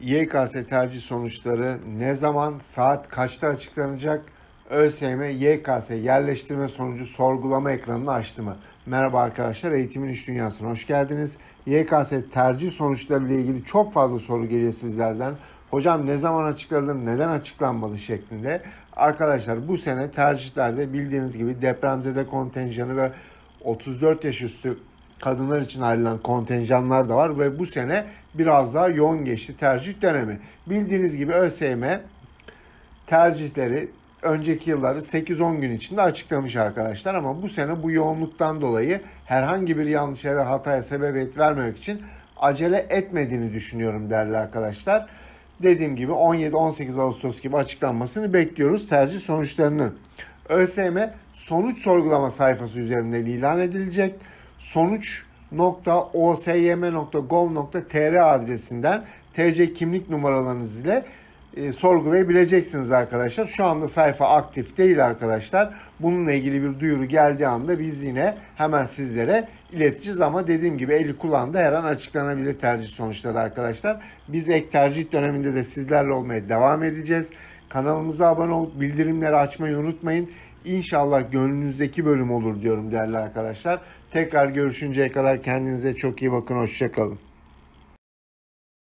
YKS tercih sonuçları ne zaman, saat kaçta açıklanacak? ÖSYM YKS yerleştirme sonucu sorgulama ekranını açtı mı? Merhaba arkadaşlar, Eğitimin İş Dünyası'na hoş geldiniz. YKS tercih sonuçları ile ilgili çok fazla soru geliyor sizlerden. Hocam ne zaman açıklanır, neden açıklanmalı şeklinde. Arkadaşlar bu sene tercihlerde bildiğiniz gibi depremzede kontenjanı ve 34 yaş üstü kadınlar için ayrılan kontenjanlar da var ve bu sene biraz daha yoğun geçti tercih dönemi. Bildiğiniz gibi ÖSYM tercihleri önceki yılları 8-10 gün içinde açıklamış arkadaşlar ama bu sene bu yoğunluktan dolayı herhangi bir yanlışa ve hataya sebebiyet vermemek için acele etmediğini düşünüyorum değerli arkadaşlar. Dediğim gibi 17-18 Ağustos gibi açıklanmasını bekliyoruz tercih sonuçlarını. ÖSYM sonuç sorgulama sayfası üzerinden ilan edilecek. Sonuç.osym.gov.tr adresinden TC kimlik numaralarınız ile e, sorgulayabileceksiniz arkadaşlar. Şu anda sayfa aktif değil arkadaşlar. Bununla ilgili bir duyuru geldiği anda biz yine hemen sizlere ileteceğiz ama dediğim gibi eli kulağında her an açıklanabilir tercih sonuçları arkadaşlar. Biz ek tercih döneminde de sizlerle olmaya devam edeceğiz. Kanalımıza abone olup bildirimleri açmayı unutmayın. İnşallah gönlünüzdeki bölüm olur diyorum değerli arkadaşlar. Tekrar görüşünceye kadar kendinize çok iyi bakın. Hoşçakalın.